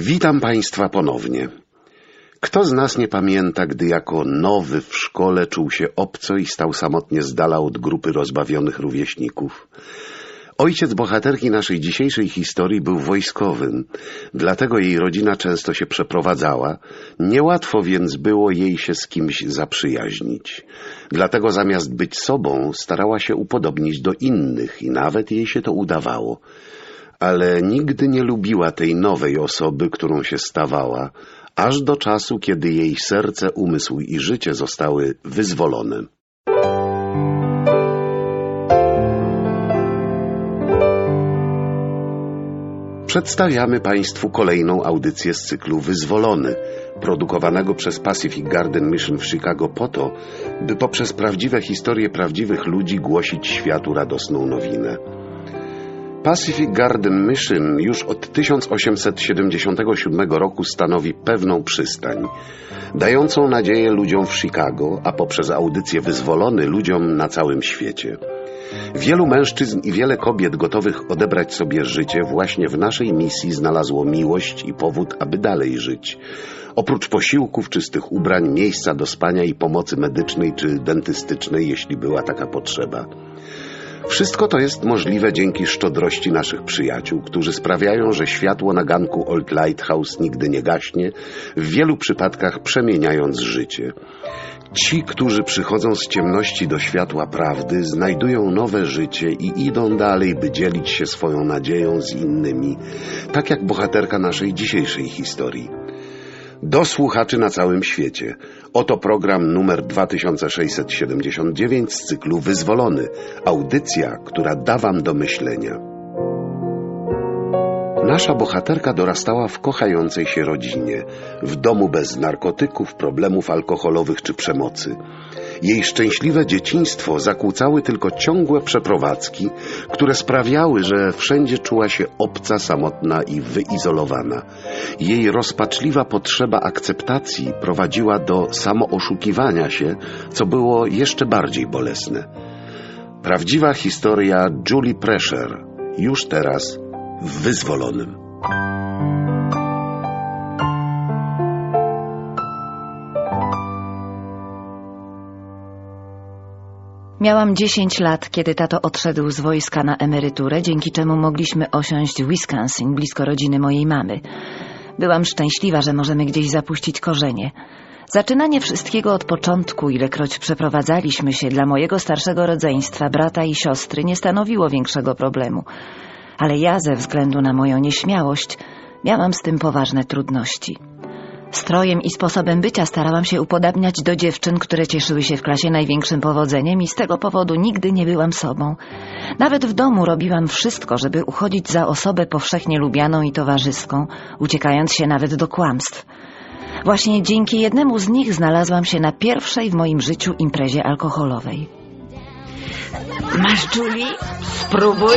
Witam Państwa ponownie. Kto z nas nie pamięta, gdy jako nowy w szkole czuł się obco i stał samotnie z dala od grupy rozbawionych rówieśników? Ojciec bohaterki naszej dzisiejszej historii był wojskowym, dlatego jej rodzina często się przeprowadzała, niełatwo więc było jej się z kimś zaprzyjaźnić. Dlatego zamiast być sobą, starała się upodobnić do innych i nawet jej się to udawało. Ale nigdy nie lubiła tej nowej osoby, którą się stawała, aż do czasu, kiedy jej serce, umysł i życie zostały wyzwolone. Przedstawiamy Państwu kolejną audycję z cyklu Wyzwolony, produkowanego przez Pacific Garden Mission w Chicago po to, by poprzez prawdziwe historie prawdziwych ludzi głosić światu radosną nowinę. Pacific Garden Mission już od 1877 roku stanowi pewną przystań, dającą nadzieję ludziom w Chicago, a poprzez audycję Wyzwolony ludziom na całym świecie. Wielu mężczyzn i wiele kobiet gotowych odebrać sobie życie właśnie w naszej misji znalazło miłość i powód, aby dalej żyć. Oprócz posiłków, czystych ubrań, miejsca do spania i pomocy medycznej czy dentystycznej, jeśli była taka potrzeba. Wszystko to jest możliwe dzięki szczodrości naszych przyjaciół, którzy sprawiają, że światło na ganku Old Lighthouse nigdy nie gaśnie, w wielu przypadkach przemieniając życie. Ci, którzy przychodzą z ciemności do światła prawdy, znajdują nowe życie i idą dalej, by dzielić się swoją nadzieją z innymi, tak jak bohaterka naszej dzisiejszej historii. Do słuchaczy na całym świecie. Oto program numer 2679 z cyklu Wyzwolony. Audycja, która da wam do myślenia. Nasza bohaterka dorastała w kochającej się rodzinie, w domu bez narkotyków, problemów alkoholowych czy przemocy. Jej szczęśliwe dzieciństwo zakłócały tylko ciągłe przeprowadzki, które sprawiały, że wszędzie czuła się obca, samotna i wyizolowana. Jej rozpaczliwa potrzeba akceptacji prowadziła do samooszukiwania się, co było jeszcze bardziej bolesne. Prawdziwa historia Julie Pressure już teraz w wyzwolonym. Miałam 10 lat, kiedy tato odszedł z wojska na emeryturę, dzięki czemu mogliśmy osiąść w Wisconsin, blisko rodziny mojej mamy. Byłam szczęśliwa, że możemy gdzieś zapuścić korzenie. Zaczynanie wszystkiego od początku, ilekroć przeprowadzaliśmy się dla mojego starszego rodzeństwa, brata i siostry, nie stanowiło większego problemu. Ale ja, ze względu na moją nieśmiałość, miałam z tym poważne trudności. Strojem i sposobem bycia starałam się upodabniać do dziewczyn, które cieszyły się w klasie największym powodzeniem i z tego powodu nigdy nie byłam sobą. Nawet w domu robiłam wszystko, żeby uchodzić za osobę powszechnie lubianą i towarzyską, uciekając się nawet do kłamstw. Właśnie dzięki jednemu z nich znalazłam się na pierwszej w moim życiu imprezie alkoholowej. Masz, Julie? Spróbuj.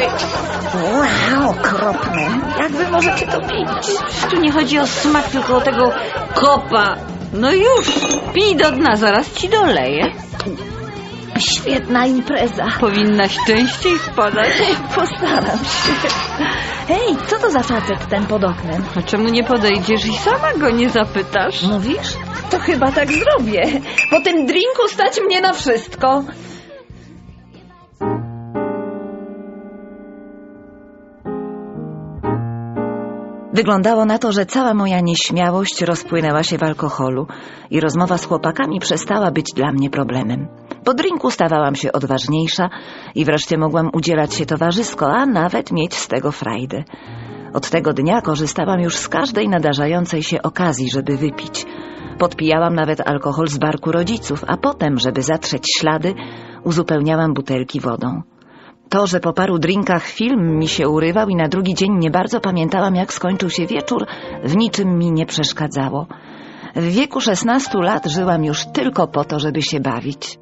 Wow, okropne. Jak wy możecie to pić? Tu nie chodzi o smak, tylko o tego kopa. No już, pij do dna, zaraz ci doleję. Świetna impreza. Powinnaś częściej wpadać. Postaram się. Hej, co to za facet ten pod oknem? A czemu nie podejdziesz i sama go nie zapytasz? Mówisz? To chyba tak zrobię. Po tym drinku stać mnie na wszystko. Wyglądało na to, że cała moja nieśmiałość rozpłynęła się w alkoholu i rozmowa z chłopakami przestała być dla mnie problemem. Po drinku stawałam się odważniejsza i wreszcie mogłam udzielać się towarzysko, a nawet mieć z tego frajdę. Od tego dnia korzystałam już z każdej nadarzającej się okazji, żeby wypić. Podpijałam nawet alkohol z barku rodziców, a potem, żeby zatrzeć ślady, uzupełniałam butelki wodą. To, że po paru drinkach film mi się urywał i na drugi dzień nie bardzo pamiętałam, jak skończył się wieczór, w niczym mi nie przeszkadzało. W wieku 16 lat żyłam już tylko po to, żeby się bawić.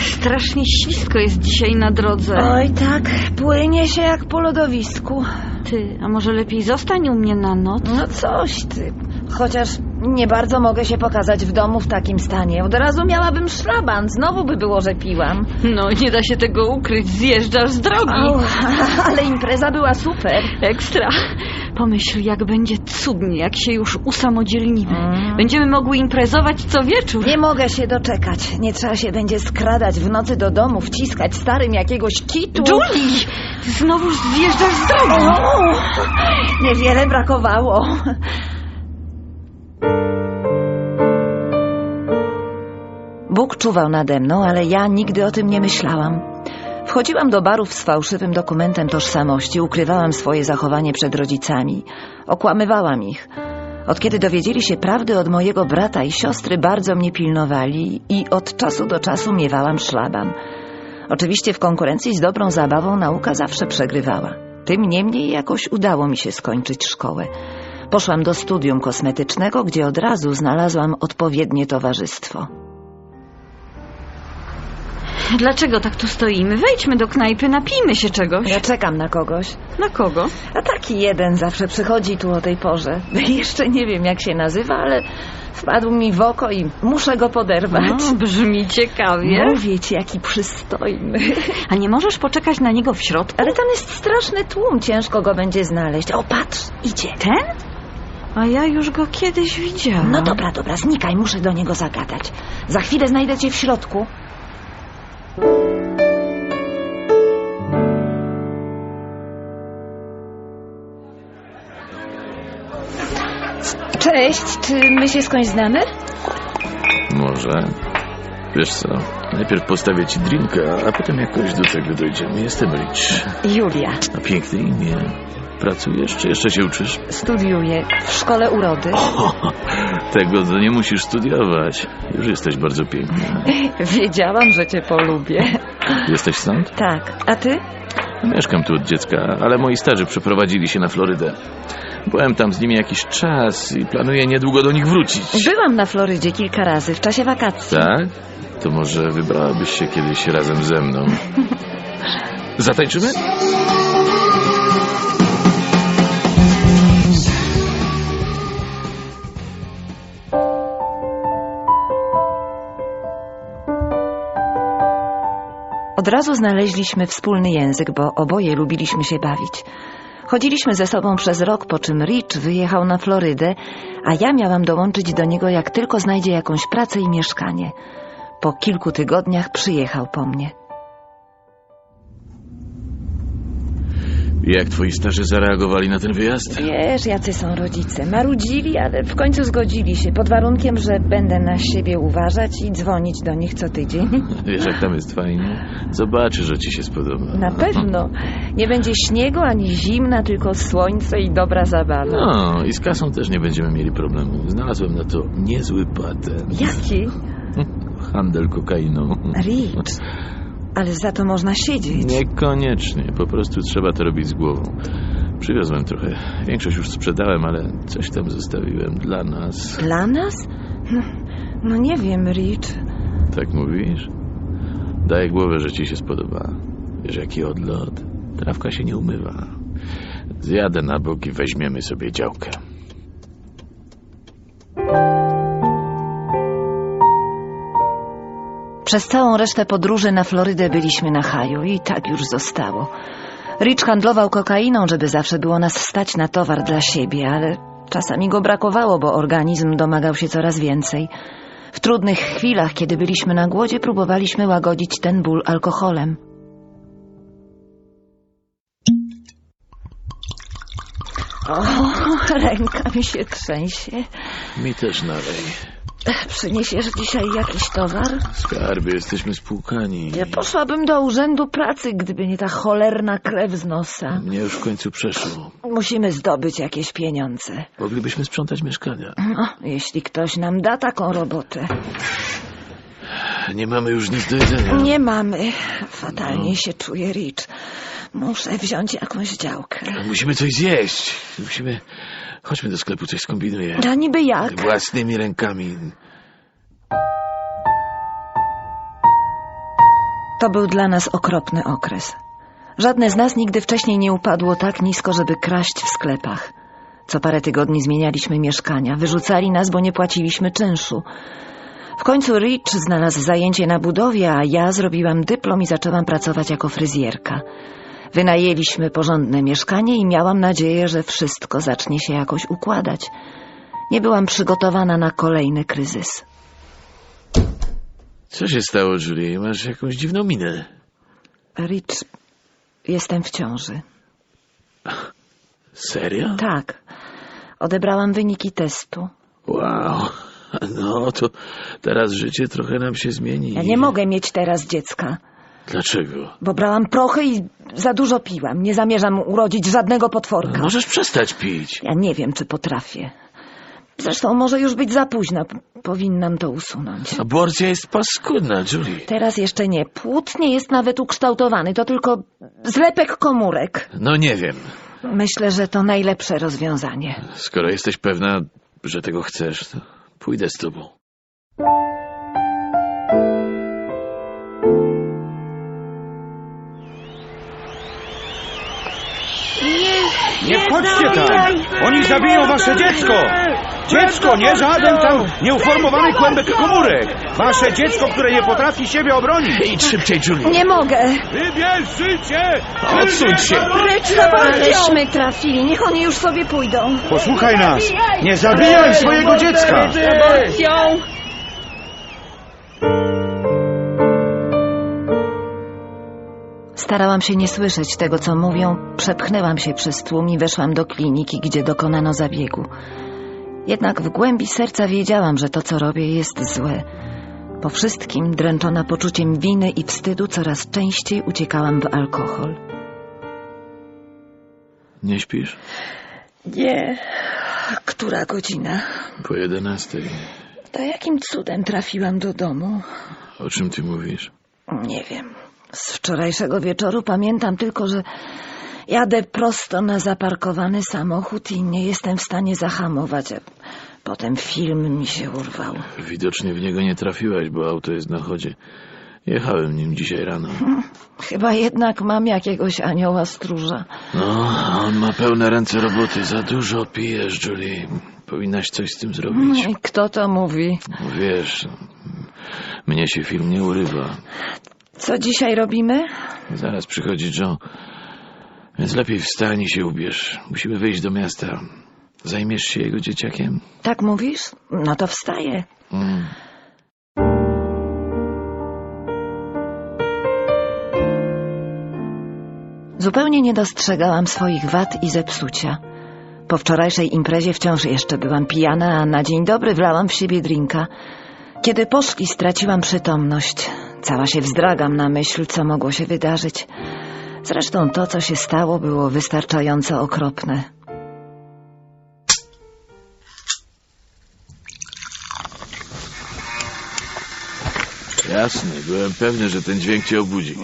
Strasznie ślisko jest dzisiaj na drodze. Oj tak, płynie się jak po lodowisku. Ty, a może lepiej zostań u mnie na noc? No coś ty. Chociaż nie bardzo mogę się pokazać w domu w takim stanie. Od razu miałabym szlaban, znowu by było, że piłam. No, nie da się tego ukryć, zjeżdżasz z drogi. Au, ale impreza była super. Ekstra. Pomyśl, jak będzie cudnie, jak się już usamodzielnimy. Mm. Będziemy mogły imprezować co wieczór. Nie mogę się doczekać. Nie trzeba się będzie skradać w nocy do domu, wciskać starym jakiegoś kitu. Julie! Ty znowu zjeżdżasz z drogi. O, niewiele brakowało. Bóg czuwał nade mną, ale ja nigdy o tym nie myślałam. Wchodziłam do barów z fałszywym dokumentem tożsamości, ukrywałam swoje zachowanie przed rodzicami, okłamywałam ich. Od kiedy dowiedzieli się prawdy od mojego brata i siostry, bardzo mnie pilnowali i od czasu do czasu miewałam szlaban. Oczywiście w konkurencji z dobrą zabawą nauka zawsze przegrywała. Tym niemniej jakoś udało mi się skończyć szkołę. Poszłam do studium kosmetycznego, gdzie od razu znalazłam odpowiednie towarzystwo. Dlaczego tak tu stoimy? Wejdźmy do knajpy, napijmy się czegoś. Ja czekam na kogoś. Na kogo? A taki jeden zawsze przychodzi tu o tej porze. Jeszcze nie wiem jak się nazywa, ale wpadł mi w oko i muszę go poderwać. No, brzmi ciekawie. Mówię ci, jaki przystojny. A nie możesz poczekać na niego w środku? Ale tam jest straszny tłum, ciężko go będzie znaleźć. O, patrz, idzie. Ten? A ja już go kiedyś widziałam. No dobra, dobra, znikaj, muszę do niego zagadać. Za chwilę znajdę cię w środku. Cześć, czy my się skądś znamy? Może. Wiesz co, najpierw postawię ci drinka, a potem jakoś do tego dojdziemy. Jestem Rich. Julia, A piękne imię. Pracujesz, czy jeszcze się uczysz? studiuję w szkole urody. Tego to nie musisz studiować. Już jesteś bardzo piękna. Wiedziałam, że cię polubię. Jesteś stąd? Tak, a ty? Mieszkam tu od dziecka, ale moi starzy przeprowadzili się na Florydę. Byłem tam z nimi jakiś czas i planuję niedługo do nich wrócić. Byłam na Florydzie kilka razy w czasie wakacji. Tak? To może wybrałabyś się kiedyś razem ze mną. Zatańczymy? Od razu znaleźliśmy wspólny język, bo oboje lubiliśmy się bawić. Chodziliśmy ze sobą przez rok, po czym Rich wyjechał na Florydę, a ja miałam dołączyć do niego, jak tylko znajdzie jakąś pracę i mieszkanie. Po kilku tygodniach przyjechał po mnie. Jak twoi starzy zareagowali na ten wyjazd? Wiesz, jacy są rodzice. Marudzili, ale w końcu zgodzili się, pod warunkiem, że będę na siebie uważać i dzwonić do nich co tydzień. Wiesz, jak tam jest fajnie? Zobaczysz, że ci się spodoba. Na pewno. Nie będzie śniegu ani zimna, tylko słońce i dobra zabawa. No, i z kasą też nie będziemy mieli problemu. Znalazłem na to niezły patent. Jaki? Handel kokainą. Rich. Ale za to można siedzieć. Niekoniecznie, po prostu trzeba to robić z głową. Przywiozłem trochę. Większość już sprzedałem, ale coś tam zostawiłem dla nas. Dla nas? No, no nie wiem, Rich. Tak mówisz? Daj głowę, że ci się spodoba. Wiesz, jaki odlot? Trawka się nie umywa. Zjadę na bok i weźmiemy sobie działkę. Przez całą resztę podróży na Florydę byliśmy na haju i tak już zostało. Rich handlował kokainą, żeby zawsze było nas stać na towar dla siebie, ale czasami go brakowało, bo organizm domagał się coraz więcej. W trudnych chwilach, kiedy byliśmy na głodzie, próbowaliśmy łagodzić ten ból alkoholem. O, ręka mi się trzęsie. Mi też nalej. Przyniesiesz dzisiaj jakiś towar? Skarby, jesteśmy spłukani. Ja poszłabym do urzędu pracy, gdyby nie ta cholerna krew z nosa. Mnie już w końcu przeszło. Musimy zdobyć jakieś pieniądze. Moglibyśmy sprzątać mieszkania. No, jeśli ktoś nam da taką robotę. Nie mamy już nic do jedzenia. Nie mamy. Fatalnie się czuję, Rich. Muszę wziąć jakąś działkę. Musimy coś zjeść. Musimy... Chodźmy do sklepu, coś skombinuję. A niby jak? Własnymi rękami. To był dla nas okropny okres. Żadne z nas nigdy wcześniej nie upadło tak nisko, żeby kraść w sklepach. Co parę tygodni zmienialiśmy mieszkania. Wyrzucali nas, bo nie płaciliśmy czynszu. W końcu Rich znalazł zajęcie na budowie, a ja zrobiłam dyplom i zaczęłam pracować jako fryzjerka. Wynajęliśmy porządne mieszkanie i miałam nadzieję, że wszystko zacznie się jakoś układać. Nie byłam przygotowana na kolejny kryzys. Co się stało, Julie? Masz jakąś dziwną minę. Rich, jestem w ciąży. Serio? Tak. Odebrałam wyniki testu. Wow. No to teraz życie trochę nam się zmieni. Ja nie mogę mieć teraz dziecka, Dlaczego? bo brałam prochy i za dużo piłam. Nie zamierzam urodzić żadnego potworka. Możesz przestać pić. Ja nie wiem, czy potrafię. Zresztą może już być za późno. Powinnam to usunąć. Aborcja jest paskudna, Julie. Teraz jeszcze nie. Płód nie jest nawet ukształtowany. To tylko zlepek komórek. No nie wiem. Myślę, że to najlepsze rozwiązanie. Skoro jesteś pewna, że tego chcesz, to pójdę z tobą. Nie wchodźcie tam! Oni zabiją wasze dziecko! Dziecko, nie żaden tam nieuformowany kłębek komórek! Wasze dziecko, które nie potrafi siebie obronić! Idź szybciej, Julie. Nie mogę! Wybierz życie! Odsuń się. Aleśmy trafili. Niech oni już sobie pójdą. Posłuchaj nas! Nie zabijaj swojego dziecka! Starałam się nie słyszeć tego, co mówią. Przepchnęłam się przez tłum i weszłam do kliniki, gdzie dokonano zabiegu. Jednak w głębi serca wiedziałam, że to, co robię, jest złe. Po wszystkim, dręczona poczuciem winy i wstydu, coraz częściej uciekałam w alkohol. Nie śpisz? Nie. Która godzina? Po jedenastej. To jakim cudem trafiłam do domu? O czym ty mówisz? Nie wiem. Z wczorajszego wieczoru pamiętam tylko, że jadę prosto na zaparkowany samochód i nie jestem w stanie zahamować. Potem film mi się urwał. Widocznie w niego nie trafiłaś, bo auto jest na chodzie. Jechałem nim dzisiaj rano. Chyba jednak mam jakiegoś anioła stróża. No, on ma pełne ręce roboty. Za dużo pijesz, Julie. Powinnaś coś z tym zrobić. I kto to mówi? Wiesz, mnie się film nie urywa. Co dzisiaj robimy? Zaraz przychodzi Joe. Więc lepiej wstań i się ubierz. Musimy wyjść do miasta. Zajmiesz się jego dzieciakiem? Tak mówisz? No to wstaję. Mm. Zupełnie nie dostrzegałam swoich wad i zepsucia. Po wczorajszej imprezie wciąż jeszcze byłam pijana, a na dzień dobry wlałam w siebie drinka. Kiedy poszli, straciłam przytomność. Cała się wzdragam na myśl, co mogło się wydarzyć. Zresztą to, co się stało, było wystarczająco okropne. Jasne, byłem pewny, że ten dźwięk cię obudzi.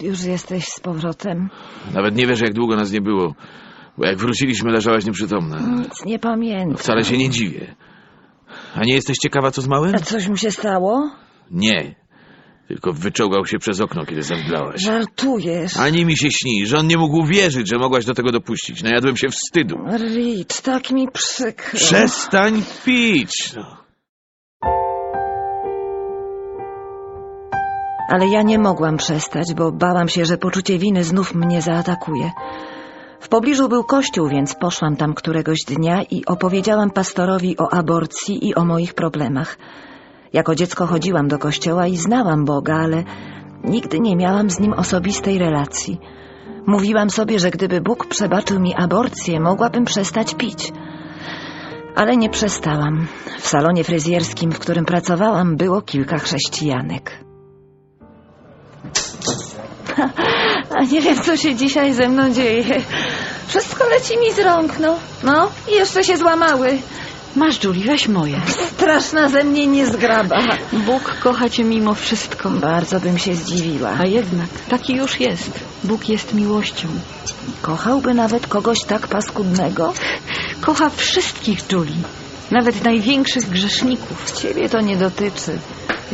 Już jesteś z powrotem? Nawet nie wiesz, jak długo nas nie było. Bo jak wróciliśmy, leżałaś nieprzytomna. Nic nie pamiętam. Wcale się nie dziwię. A nie jesteś ciekawa, co z małym? A coś mu się stało? Nie. Tylko wyczołgał się przez okno, kiedy zemdlałaś. Żartujesz. Ani mi się śni, że on nie mógł wierzyć, że mogłaś do tego dopuścić. Najadłem się wstydu. Rich, tak mi przykro. Przestań pić! No. Ale ja nie mogłam przestać, bo bałam się, że poczucie winy znów mnie zaatakuje. W pobliżu był kościół, więc poszłam tam któregoś dnia i opowiedziałam pastorowi o aborcji i o moich problemach. Jako dziecko chodziłam do kościoła i znałam Boga, ale nigdy nie miałam z nim osobistej relacji. Mówiłam sobie, że gdyby Bóg przebaczył mi aborcję, mogłabym przestać pić. Ale nie przestałam. W salonie fryzjerskim, w którym pracowałam, było kilka chrześcijanek. A nie wiem, co się dzisiaj ze mną dzieje. Wszystko leci mi z rąk, no. No, i jeszcze się złamały. Masz, Julie, weź moje. Straszna ze mnie niezgraba. Bóg kocha cię mimo wszystko. Bardzo bym się zdziwiła. A jednak, taki już jest. Bóg jest miłością. Kochałby nawet kogoś tak paskudnego? Kocha wszystkich, Julie. Nawet największych grzeszników. Ciebie to nie dotyczy.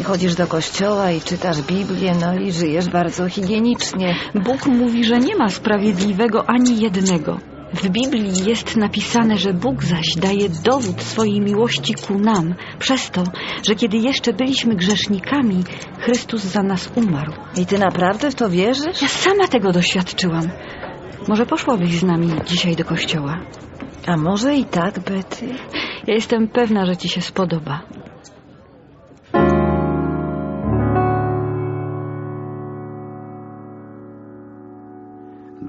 Chodzisz do kościoła i czytasz Biblię, no i żyjesz bardzo higienicznie. Bóg mówi, że nie ma sprawiedliwego ani jednego. W Biblii jest napisane, że Bóg zaś daje dowód swojej miłości ku nam, przez to, że kiedy jeszcze byliśmy grzesznikami, Chrystus za nas umarł. I ty naprawdę w to wierzysz? Ja sama tego doświadczyłam. Może poszłabyś z nami dzisiaj do kościoła? A może i tak, Betty? Ja jestem pewna, że ci się spodoba.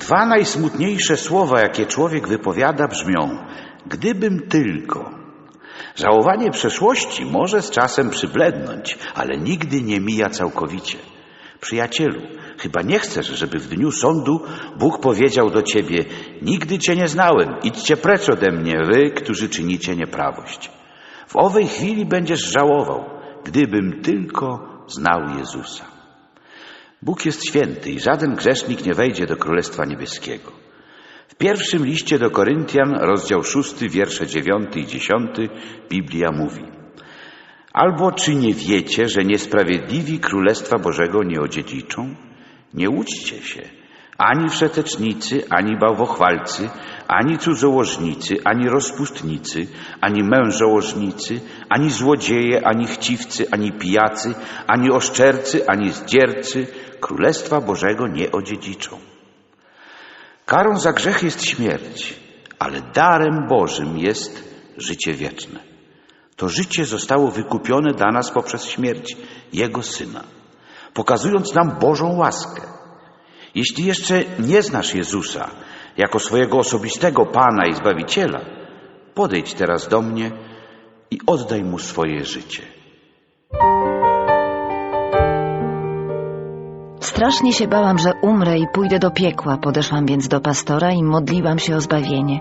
Dwa najsmutniejsze słowa, jakie człowiek wypowiada, brzmią: Gdybym tylko. Żałowanie przeszłości może z czasem przyblednąć, ale nigdy nie mija całkowicie. Przyjacielu, chyba nie chcesz, żeby w dniu sądu Bóg powiedział do ciebie: Nigdy cię nie znałem, idźcie precz ode mnie, wy, którzy czynicie nieprawość. W owej chwili będziesz żałował, gdybym tylko znał Jezusa. Bóg jest święty i żaden grzesznik nie wejdzie do Królestwa Niebieskiego. W pierwszym liście do Koryntian, rozdział 6, wiersze 9 i 10, Biblia mówi Albo czy nie wiecie, że niesprawiedliwi Królestwa Bożego nie odziedziczą? Nie łudźcie się. Ani wszetecznicy, ani bałwochwalcy, ani cudzołożnicy, ani rozpustnicy, ani mężołożnicy, ani złodzieje, ani chciwcy, ani pijacy, ani oszczercy, ani zdziercy Królestwa Bożego nie odziedziczą. Karą za grzech jest śmierć, ale darem Bożym jest życie wieczne. To życie zostało wykupione dla nas poprzez śmierć Jego Syna, pokazując nam Bożą łaskę. Jeśli jeszcze nie znasz Jezusa jako swojego osobistego Pana i Zbawiciela, podejdź teraz do mnie i oddaj Mu swoje życie. Strasznie się bałam, że umrę i pójdę do piekła. Podeszłam więc do pastora i modliłam się o zbawienie.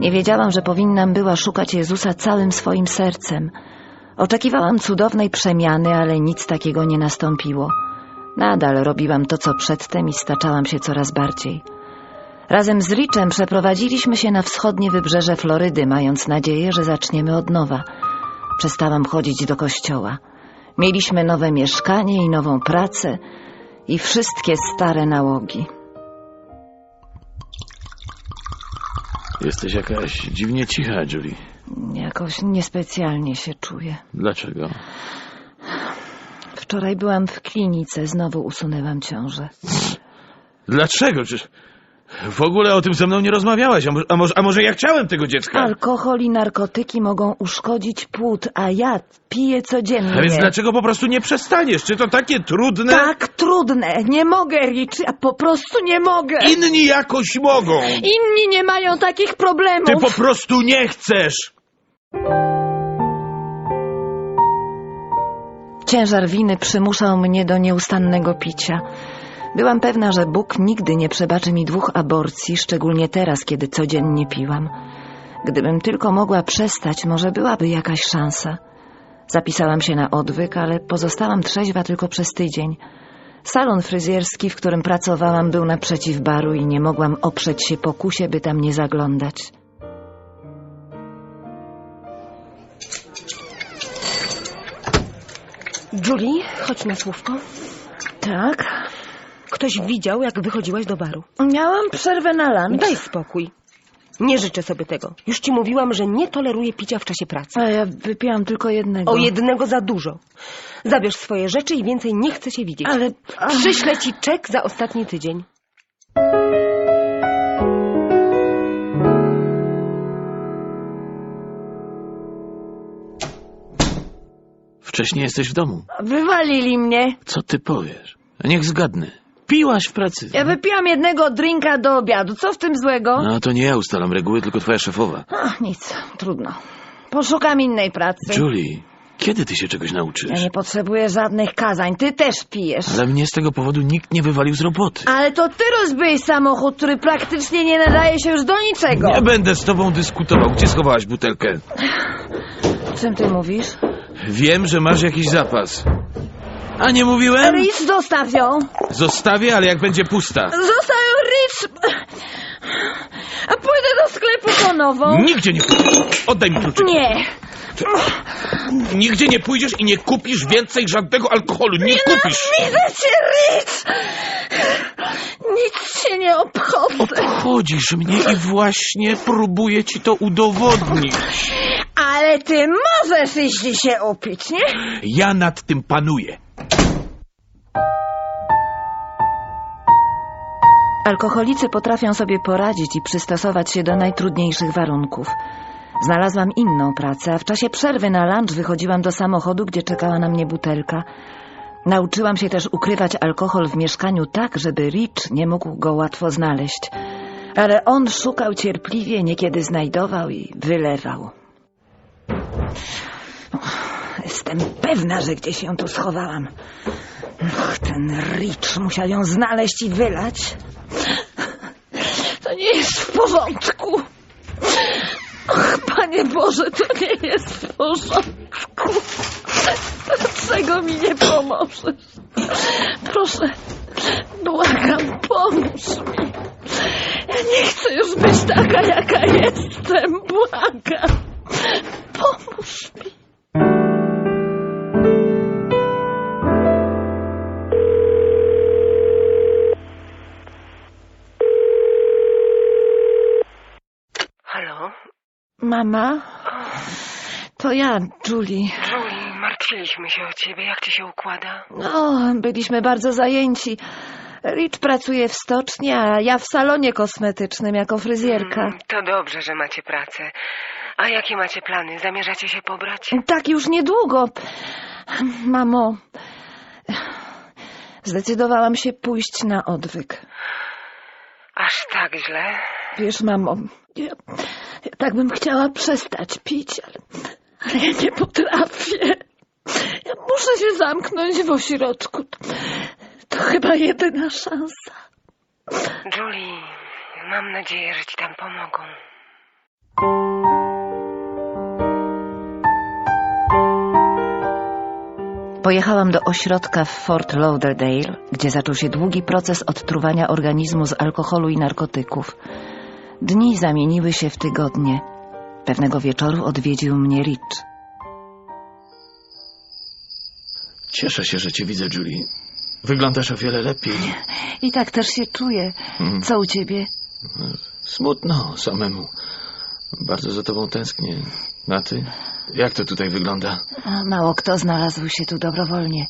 Nie wiedziałam, że powinnam była szukać Jezusa całym swoim sercem. Oczekiwałam cudownej przemiany, ale nic takiego nie nastąpiło. Nadal robiłam to, co przedtem i staczałam się coraz bardziej. Razem z Richem przeprowadziliśmy się na wschodnie wybrzeże Florydy, mając nadzieję, że zaczniemy od nowa. Przestałam chodzić do kościoła. Mieliśmy nowe mieszkanie i nową pracę i wszystkie stare nałogi. Jesteś jakaś dziwnie cicha, Julie. Jakoś niespecjalnie się czuję. Dlaczego? Wczoraj byłam w klinice, znowu usunęłam ciążę. Dlaczego? Czyż w ogóle o tym ze mną nie rozmawiałaś? A może, a może, a może ja chciałem tego dziecka? Alkohol i narkotyki mogą uszkodzić płód, a ja piję codziennie. A więc dlaczego po prostu nie przestaniesz? Czy to takie trudne? Tak trudne. Nie mogę, Rich. Ja po prostu nie mogę. Inni jakoś mogą. Inni nie mają takich problemów. Ty po prostu nie chcesz. Ciężar winy przymuszał mnie do nieustannego picia. Byłam pewna, że Bóg nigdy nie przebaczy mi dwóch aborcji, szczególnie teraz, kiedy codziennie piłam. Gdybym tylko mogła przestać, może byłaby jakaś szansa. Zapisałam się na odwyk, ale pozostałam trzeźwa tylko przez tydzień. Salon fryzjerski, w którym pracowałam, był naprzeciw baru i nie mogłam oprzeć się pokusie, by tam nie zaglądać. Julie, chodź na słówko. Tak? Ktoś widział, jak wychodziłaś do baru. Miałam przerwę na lunch. Daj spokój. Nie życzę sobie tego. Już ci mówiłam, że nie toleruję picia w czasie pracy. A ja wypiłam tylko jednego. O jednego za dużo. Zabierz swoje rzeczy i więcej nie chcę się widzieć. Ale... Przyślę ci czek za ostatni tydzień. Wcześniej jesteś w domu. Wywalili mnie. Co ty powiesz? Niech zgadnę. Piłaś w pracy. Ja wypiłam jednego drinka do obiadu. Co w tym złego? No to nie ja ustalam reguły, tylko twoja szefowa. Ach, nic, trudno. Poszukam innej pracy. Julie, kiedy ty się czegoś nauczysz? Ja nie potrzebuję żadnych kazań. Ty też pijesz. Ale mnie z tego powodu nikt nie wywalił z roboty. Ale to ty rozbyłeś samochód, który praktycznie nie nadaje się już do niczego. Nie będę z tobą dyskutował. Gdzie schowałaś butelkę? Czym ty mówisz? Wiem, że masz jakiś zapas. A nie mówiłem? Rich, zostaw ją. Zostawię, ale jak będzie pusta. Zostaw ją, Rich. A pójdę do sklepu po nową. Nigdzie nie pójdziesz. Oddaj mi kluczyk. Nie. Nigdzie nie pójdziesz i nie kupisz więcej żadnego alkoholu. Nie kupisz. Widzę cię, Rich. nic się nie obchodzę. Obchodzisz mnie i właśnie próbuję ci to udowodnić. Ale ty możesz iść się upić, nie? Ja nad tym panuję. Alkoholicy potrafią sobie poradzić i przystosować się do najtrudniejszych warunków. Znalazłam inną pracę, a w czasie przerwy na lunch wychodziłam do samochodu, gdzie czekała na mnie butelka. Nauczyłam się też ukrywać alkohol w mieszkaniu tak, żeby Rich nie mógł go łatwo znaleźć. Ale on szukał cierpliwie, niekiedy znajdował i wylewał. Jestem pewna, że gdzieś ją tu schowałam. Och, ten Rich musiał ją znaleźć i wylać. To nie jest w porządku. Och, Panie Boże, to nie jest w porządku. Dlaczego mi nie pomożesz? Proszę, błagam, pomóż mi. Ja nie chcę już być taka, jaka jestem. Błagam. Mama? To ja, Julie. Julie, martwiliśmy się o ciebie. Jak ci się układa? No, byliśmy bardzo zajęci. Rich pracuje w stoczni, a ja w salonie kosmetycznym jako fryzjerka. Mm, To dobrze, że macie pracę. A jakie macie plany? Zamierzacie się pobrać? Tak już niedługo. Mamo, zdecydowałam się pójść na odwyk. Aż tak źle? Wiesz, mamo, ja, ja tak bym chciała przestać pić, ale, ale ja nie potrafię. Ja muszę się zamknąć w ośrodku. To chyba jedyna szansa. Julie, mam nadzieję, że ci tam pomogą. Pojechałam do ośrodka w Fort Lauderdale, gdzie zaczął się długi proces odtruwania organizmu z alkoholu i narkotyków. Dni zamieniły się w tygodnie. Pewnego wieczoru odwiedził mnie Rich. Cieszę się, że cię widzę, Julie. Wyglądasz o wiele lepiej. I tak też się czuję. Mm. Co u ciebie? Smutno samemu. Bardzo za tobą tęsknię. A ty? Jak to tutaj wygląda? Mało kto znalazł się tu dobrowolnie.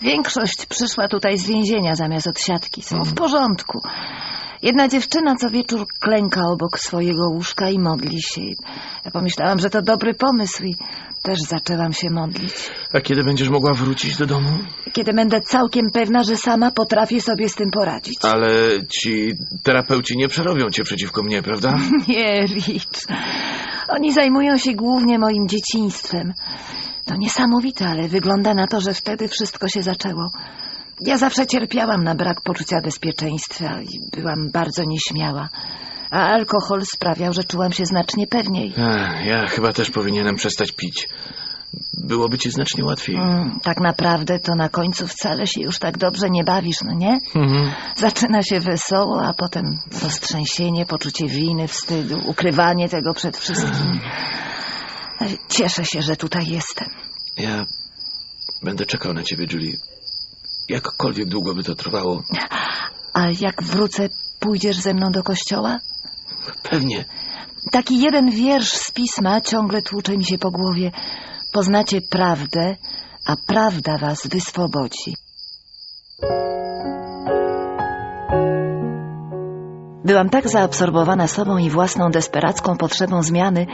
Większość przyszła tutaj z więzienia zamiast od siatki. Są w porządku. Jedna dziewczyna co wieczór klęka obok swojego łóżka i modli się. Ja pomyślałam, że to dobry pomysł i też zaczęłam się modlić. A kiedy będziesz mogła wrócić do domu? Kiedy będę całkiem pewna, że sama potrafię sobie z tym poradzić. Ale ci terapeuci nie przerobią cię przeciwko mnie, prawda? Nie, Rich. Oni zajmują się głównie moim dzieciństwem. To niesamowite, ale wygląda na to, że wtedy wszystko się zaczęło. Ja zawsze cierpiałam na brak poczucia bezpieczeństwa i byłam bardzo nieśmiała. A alkohol sprawiał, że czułam się znacznie pewniej. Ech, ja chyba też powinienem przestać pić. Byłoby ci znacznie łatwiej. Mm, tak naprawdę to na końcu wcale się już tak dobrze nie bawisz, no nie? Mhm. Zaczyna się wesoło, a potem roztrzęsienie, poczucie winy, wstydu, ukrywanie tego przed wszystkimi. Cieszę się, że tutaj jestem. Ja będę czekał na ciebie, Julie. Jakkolwiek długo by to trwało. A jak wrócę, pójdziesz ze mną do kościoła? Pewnie. Taki jeden wiersz z pisma ciągle tłucze mi się po głowie. Poznacie prawdę, a prawda was wyswobodzi. Byłam tak zaabsorbowana sobą i własną desperacką potrzebą zmiany,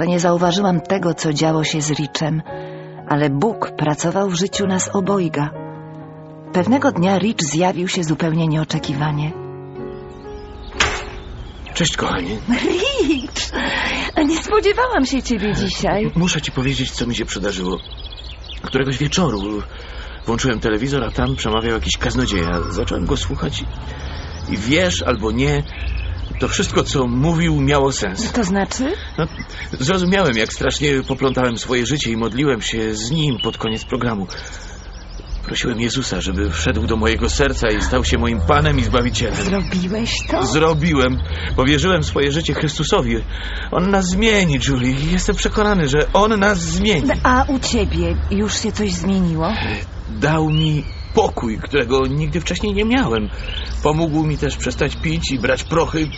że nie zauważyłam tego, co działo się z Richem. Ale Bóg pracował w życiu nas obojga. Pewnego dnia Rich zjawił się zupełnie nieoczekiwanie. Cześć, kochanie. Rich! Nie spodziewałam się ciebie dzisiaj. Muszę ci powiedzieć, co mi się przydarzyło. Któregoś wieczoru włączyłem telewizor, a tam przemawiał jakiś kaznodzieja. Zacząłem go słuchać i, i wiesz albo nie, to wszystko, co mówił, miało sens. To znaczy? No, zrozumiałem, jak strasznie poplątałem swoje życie i modliłem się z nim pod koniec programu. Prosiłem Jezusa, żeby wszedł do mojego serca i stał się moim Panem i Zbawicielem. Zrobiłeś to? Zrobiłem. Powierzyłem swoje życie Chrystusowi. On nas zmieni, Julie. Jestem przekonany, że On nas zmieni. A u ciebie już się coś zmieniło? Dał mi pokój, którego nigdy wcześniej nie miałem. Pomógł mi też przestać pić i brać prochy.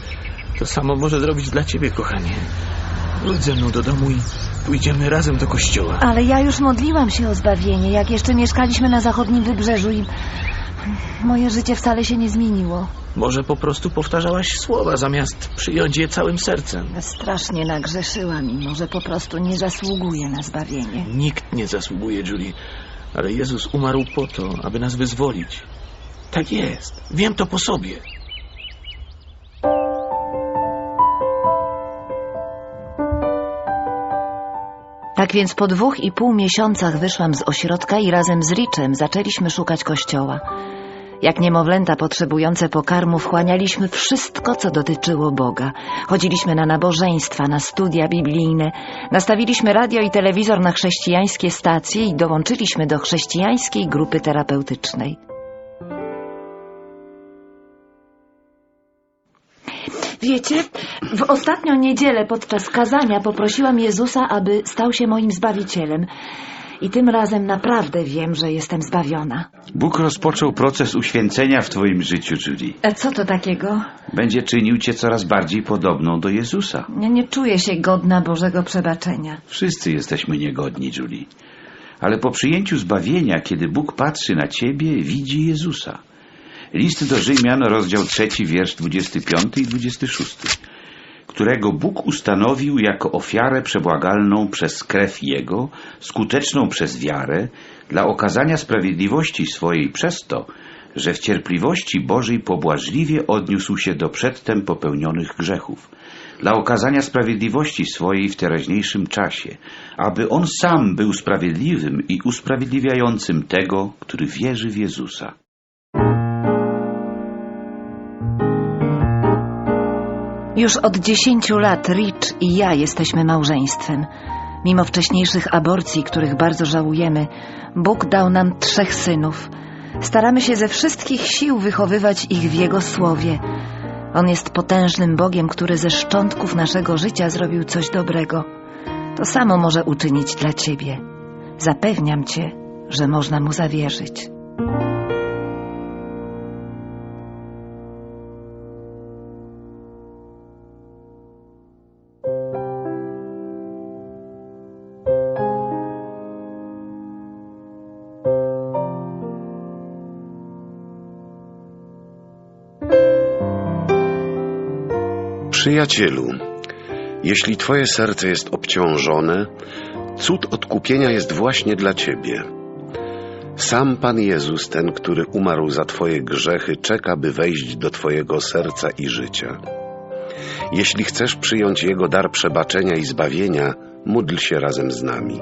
To samo może zrobić dla ciebie, kochanie. Wróć ze mną do domu i pójdziemy razem do kościoła. Ale ja już modliłam się o zbawienie, jak jeszcze mieszkaliśmy na zachodnim wybrzeżu i moje życie wcale się nie zmieniło. Może po prostu powtarzałaś słowa, zamiast przyjąć je całym sercem. Strasznie nagrzeszyłam i może po prostu nie zasługuję na zbawienie. Nikt nie zasługuje, Julie, ale Jezus umarł po to, aby nas wyzwolić. Tak jest. Wiem to po sobie. Tak więc po dwóch i pół miesiącach wyszłam z ośrodka i razem z Richem zaczęliśmy szukać kościoła. Jak niemowlęta potrzebujące pokarmu wchłanialiśmy wszystko, co dotyczyło Boga. Chodziliśmy na nabożeństwa, na studia biblijne, nastawiliśmy radio i telewizor na chrześcijańskie stacje i dołączyliśmy do chrześcijańskiej grupy terapeutycznej. Wiecie, w ostatnią niedzielę podczas kazania poprosiłam Jezusa, aby stał się moim Zbawicielem. I tym razem naprawdę wiem, że jestem zbawiona. Bóg rozpoczął proces uświęcenia w twoim życiu, Judy. A co to takiego? Będzie czynił cię coraz bardziej podobną do Jezusa. Ja nie czuję się godna Bożego przebaczenia. Wszyscy jesteśmy niegodni, Julie. Ale po przyjęciu zbawienia, kiedy Bóg patrzy na ciebie, widzi Jezusa. List do Rzymian, rozdział 3, wiersz 25 i 26, którego Bóg ustanowił jako ofiarę przebłagalną przez krew Jego, skuteczną przez wiarę, dla okazania sprawiedliwości swojej przez to, że w cierpliwości Bożej pobłażliwie odniósł się do przedtem popełnionych grzechów, dla okazania sprawiedliwości swojej w teraźniejszym czasie, aby On sam był sprawiedliwym i usprawiedliwiającym tego, który wierzy w Jezusa. Już od dziesięciu lat Rich i ja jesteśmy małżeństwem. Mimo wcześniejszych aborcji, których bardzo żałujemy, Bóg dał nam trzech synów. Staramy się ze wszystkich sił wychowywać ich w Jego słowie. On jest potężnym Bogiem, który ze szczątków naszego życia zrobił coś dobrego. To samo może uczynić dla Ciebie. Zapewniam Cię, że można Mu zawierzyć. Przyjacielu, jeśli Twoje serce jest obciążone, cud odkupienia jest właśnie dla Ciebie. Sam Pan Jezus, ten, który umarł za Twoje grzechy, czeka, by wejść do Twojego serca i życia. Jeśli chcesz przyjąć Jego dar przebaczenia i zbawienia, módl się razem z nami.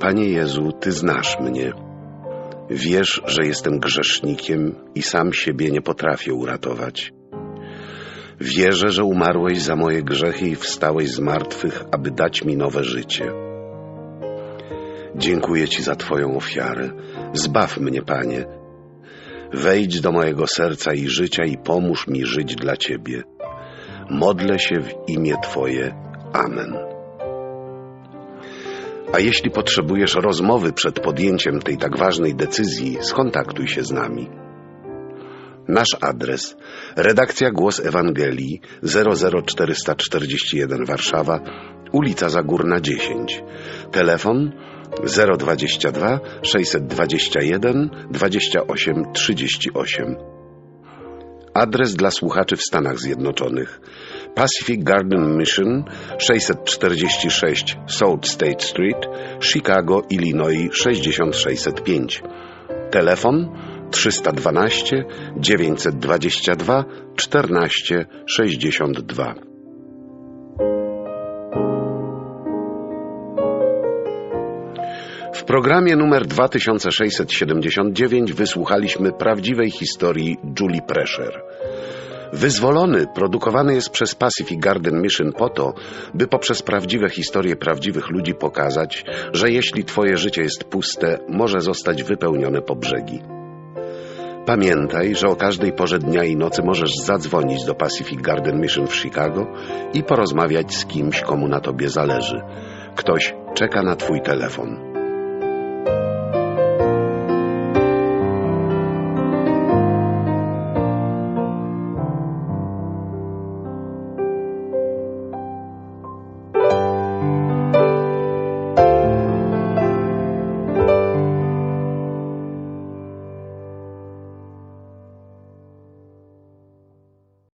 Panie Jezu, Ty znasz mnie. Wiesz, że jestem grzesznikiem i sam siebie nie potrafię uratować. Wierzę, że umarłeś za moje grzechy i wstałeś z martwych, aby dać mi nowe życie. Dziękuję Ci za Twoją ofiarę. Zbaw mnie, Panie. Wejdź do mojego serca i życia i pomóż mi żyć dla Ciebie. Modlę się w imię Twoje. Amen. A jeśli potrzebujesz rozmowy przed podjęciem tej tak ważnej decyzji, skontaktuj się z nami. Nasz adres redakcja Głos Ewangelii 00441 Warszawa, ulica Zagórna 10. Telefon 022 621 28 38. Adres dla słuchaczy w Stanach Zjednoczonych Pacific Garden Mission 646 South State Street, Chicago, Illinois 6605. Telefon 312 922 14 62. W programie numer 2679 wysłuchaliśmy prawdziwej historii Julie Presher. Wyzwolony produkowany jest przez Pacific Garden Mission po to, by poprzez prawdziwe historie prawdziwych ludzi pokazać, że jeśli Twoje życie jest puste, może zostać wypełnione po brzegi. Pamiętaj, że o każdej porze dnia i nocy możesz zadzwonić do Pacific Garden Mission w Chicago i porozmawiać z kimś, komu na Tobie zależy. Ktoś czeka na Twój telefon.